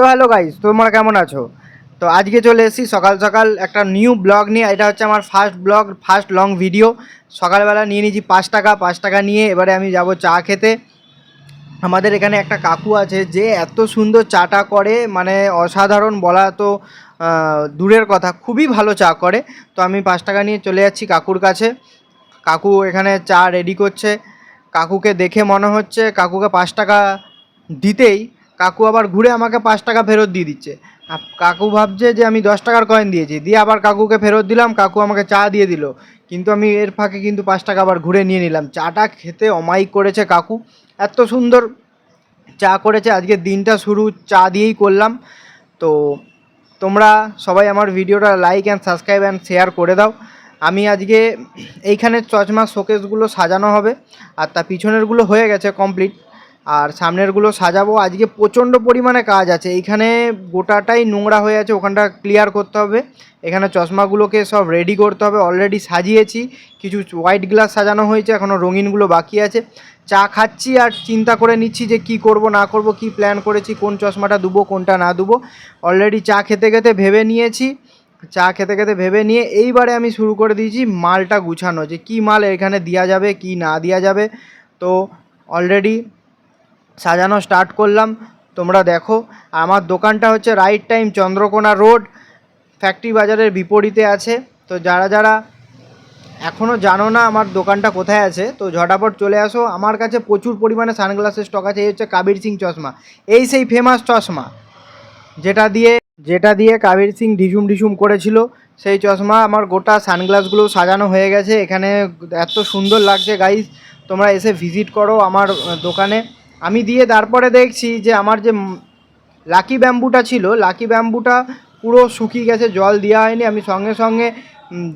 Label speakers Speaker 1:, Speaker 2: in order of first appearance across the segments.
Speaker 1: তো hello guys তোমরা কেমন আছো? তো আজকে চলে এসেছি সকাল সকাল একটা নিউ ব্লগ নিয়ে। এটা হচ্ছে আমার first blog first long video সকালবেলা নিয়ে নিয়েছি পাঁচ টাকা পাঁচ টাকা নিয়ে এবারে আমি যাব চা খেতে। আমাদের এখানে একটা কাকু আছে যে এত সুন্দর চাটা করে মানে অসাধারণ বলা তো দূরের কথা, খুবই ভালো চা করে। তো আমি পাঁচ টাকা নিয়ে চলে যাচ্ছি কাকুর কাছে। কাকু এখানে চা রেডি করছে। কাকুকে দেখে মনে হচ্ছে কাকুকে পাঁচ টাকা দিতেই কাকু আবার ঘুরে আমাকে পাঁচ টাকা ফেরত দিয়ে দিচ্ছে। কাকু ভাবছে যে আমি দশ টাকার কয়েন দিয়েছি। দিয়ে আবার কাকুকে ফেরত দিলাম, কাকু আমাকে চা দিয়ে দিল। কিন্তু আমি এর ফাঁকে কিন্তু পাঁচ টাকা আবার ঘুরে নিয়ে নিলাম। চাটা খেতে অমায়িক করেছে কাকু। এত সুন্দর চা করেছে, আজকে দিনটা শুরু চা দিয়েই করলাম। তো তোমরা সবাই আমার ভিডিওটা like and subscribe and share করে দাও। আমি আজকে এইখানে চশমা শোকেসগুলো সাজানো হবে। আর তার পিছনেরগুলো হয়ে গেছে কমপ্লিট আর সামনেরগুলো সাজাবো। আজকে প্রচণ্ড পরিমাণে কাজ আছে। এইখানে গোটাটাই নোংরা হয়ে আছে। ওখানটা ক্লিয়ার করতে হবে। এখানে চশমাগুলোকে সব রেডি করতে হবে। অলরেডি সাজিয়েছি। কিছু হোয়াইট গ্লাস সাজানো হয়েছে। এখনও রঙিনগুলো বাকি আছে। চা খাচ্ছি আর চিন্তা করে নিচ্ছি যে কি করব, না করব, কি প্ল্যান করেছি, কোন চশমাটা দেবো, কোনটা না দেবো। অলরেডি চা খেতে খেতে ভেবে নিয়েছি। চা খেতে খেতে ভেবে নিয়ে এইবারে আমি শুরু করে দিয়েছি মালটা গুছানো যে কি মাল এখানে দেওয়া যাবে, কি না দেওয়া যাবে। তো অলরেডি সাজানো স্টার্ট করলাম। তোমরা দেখো, আমার দোকানটা হচ্ছে right time Chandrakona road factory বাজারের বিপরীতে আছে। তো যারা যারা এখনও জানো না আমার দোকানটা কোথায় আছে, তো ঝটাপট চলে আসো। আমার কাছে প্রচুর পরিমাণে সানগ্লাসের স্টক আছে, এই হচ্ছে কাবির সিং চশমা। এই সেই ফেমাস চশমা, যেটা দিয়ে যেটা দিয়ে কাবির সিং ঢিসুম ঢিসুম করেছিল। সেই চশমা, আমার গোটা সানগ্লাসগুলো সাজানো হয়ে গেছে। এখানে এত সুন্দর লাগছে গাইস তোমরা এসে ভিজিট করো আমার দোকানে। আমি দিয়ে তারপরে দেখছি যে আমার যে লাকি ব্যাম্বুটা ছিল, লাকি ব্যাম্বুটা পুরো শুকিয়ে গেছে, জল দেওয়া হয়নি। আমি সঙ্গে সঙ্গে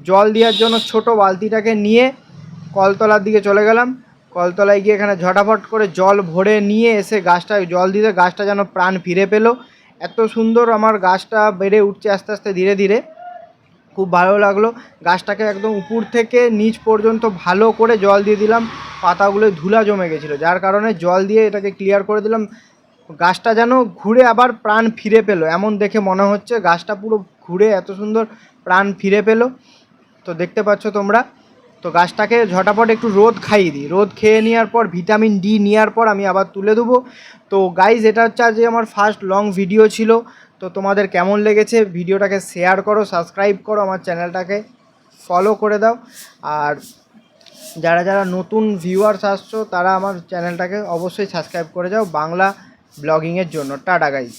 Speaker 1: জল দেওয়ার জন্য ছোট বালতিটাকে নিয়ে কলতলার দিকে চলে গেলাম। কলতলায় গিয়ে এখানে ঝটাফট করে জল ভরে নিয়ে এসে গাছটায় জল দিতে গাছটা যেন প্রাণ ফিরে পেল। এত সুন্দর আমার গাছটা বেড়ে উঠছে আস্তে আস্তে ধীরে ধীরে। খুব ভালো লাগল। গাছটাকে একদম উপর থেকে নিচ পর্যন্ত ভালো করে জল দিয়ে দিলাম। পাতাগুলো ধুলা জমে গেছিল। যার কারণে জল দিয়ে এটাকে ক্লিয়ার করে দিলাম। গাছটা যেন ঘুরে আবার প্রাণ ফিরে পেল। এমন দেখে মনে হচ্ছে গাছটা পুরো ঘুরে এত সুন্দর প্রাণ ফিরে পেল। তো দেখতে পাচ্ছ তোমরা। তো গাছটাকে ঝটাপট একটু রোদ খাইয়ে দিই। রোদ খেয়ে নেওয়ার পর, ভিটামিন ডি নেওয়ার পর আমি আবার তুলে দেবো। তো গাইজ এটা হচ্ছে আজ আমার ফার্স্ট লং ভিডিও ছিল। তো তোমাদের কেমন লেগেছে ভিডিওটাকে শেয়ার করো সাবস্ক্রাইব করো, আমার চ্যানেলটাকে ফলো করে দাও। আর যারা যারা নতুন ভিউয়ার্স আসছো, তারা আমার চ্যানেলটাকে অবশ্যই সাবস্ক্রাইব করে যাও। বাংলা ব্লগিংয়ের জন্য। Tata guys